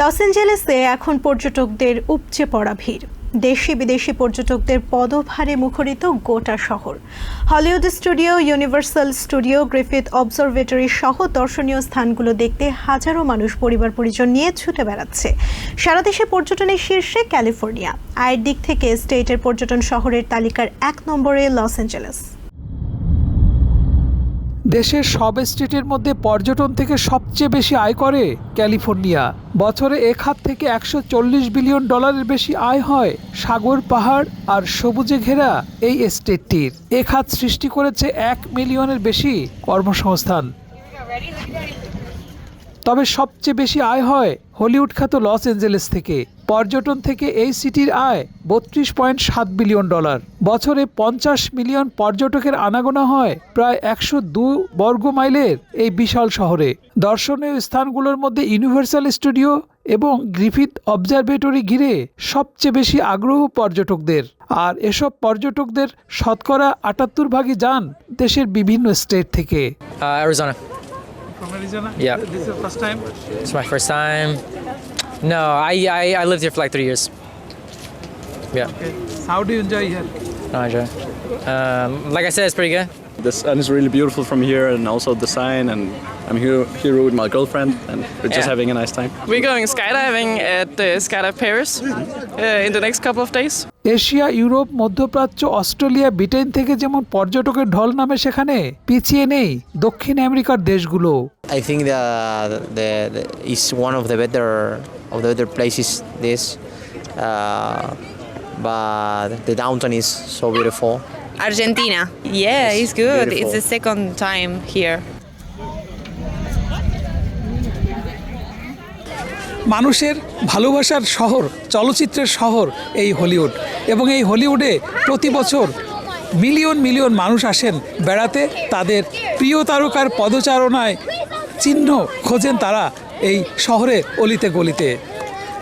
Loss অ্যাঞ্জেলেসে এখন পর্যটকদের উপচে পড়া ভিড়। দেশি বিদেশি পর্যটকদের পদভারে মুখরিত গোটা শহর। Hollywood Studio, Universal Studio, Griffith Observatory সহ দর্শনীয় স্থানগুলো দেখতে হাজারো মানুষ পরিবার পরিজন নিয়ে ছুটে বেড়াচ্ছে। সারা দেশে পর্যটনের শীর্ষে ক্যালিফোর্নিয়া। আয়ের দিক থেকে স্টেটের পর্যটন শহরের তালিকার এক নম্বরে লস অ্যাঞ্জেলেস দেশের সব স্টেটের মধ্যে পর্যটন থেকে সবচেয়ে বেশি আয় করে ক্যালিফোর্নিয়া। বছরে এ খাত থেকে একশো চল্লিশ বিলিয়ন ডলারের বেশি আয় হয় সাগর, পাহাড় আর সবুজে ঘেরা এই স্টেটটির। এ খাত সৃষ্টি করেছে এক মিলিয়নের বেশি কর্মসংস্থান। তবে সবচেয়ে বেশি আয় হয় হলিউড খ্যাত লস অ্যাঞ্জেলেস থেকে। পর্যটন থেকে এই সিটির আয় বত্রিশ পয়েন্ট সাত বিলিয়ন ডলার। বছরে পঞ্চাশ মিলিয়ন পর্যটকের আনাগোনা হয় প্রায় একশো দু বর্গ মাইলের এই বিশাল শহরে। দর্শনীয় স্থানগুলোর মধ্যে ইউনিভার্সাল স্টুডিও এবং গ্রিফিথ অবজারভেটরি ঘিরে সবচেয়ে বেশি আগ্রহ পর্যটকদের। আর এসব পর্যটকদের শতকরা আটাত্তর ভাগই যান দেশের বিভিন্ন স্টেট থেকে। Uh, Arizona. Yeah. This is the first time. It's my first time. No, I, I, I lived here for like three years. Yeah. How do you enjoy here? I enjoy. it. Um, like I said, it's pretty good. The sun is really beautiful from here, and also the sign. And I'm here here with my girlfriend, and we're just Yeah. having a nice time. We're going skydiving at the Skydive Paris uh, in the next couple of days. Asia Europe মধ্যপ্রাচ্য Australia Britain থেকে যেমন পর্যটকের ঢল নামে সেখানে পিছিয়ে নেই দক্ষিণ আমেরিকার দেশগুলো I think the, the, the is one of the better of the better places. This, uh, but the downtown is so beautiful. Argentina. Yeah, It's it's good. beautiful. It's the second time here. মানুষের ভালোবাসার শহর চলচ্চিত্রের শহর এই Hollywood এবং এই হলিউডে প্রতি বছর মিলিয়ন মিলিয়ন মানুষ আসেন বেড়াতে তাদের প্রিয় তারকার পদচারণায় চিহ্ন খোঁজেন তারা এই শহরে অলিতে গলিতে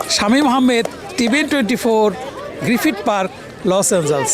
Shamim Ahmed TVN twenty four Griffith Park Los Angeles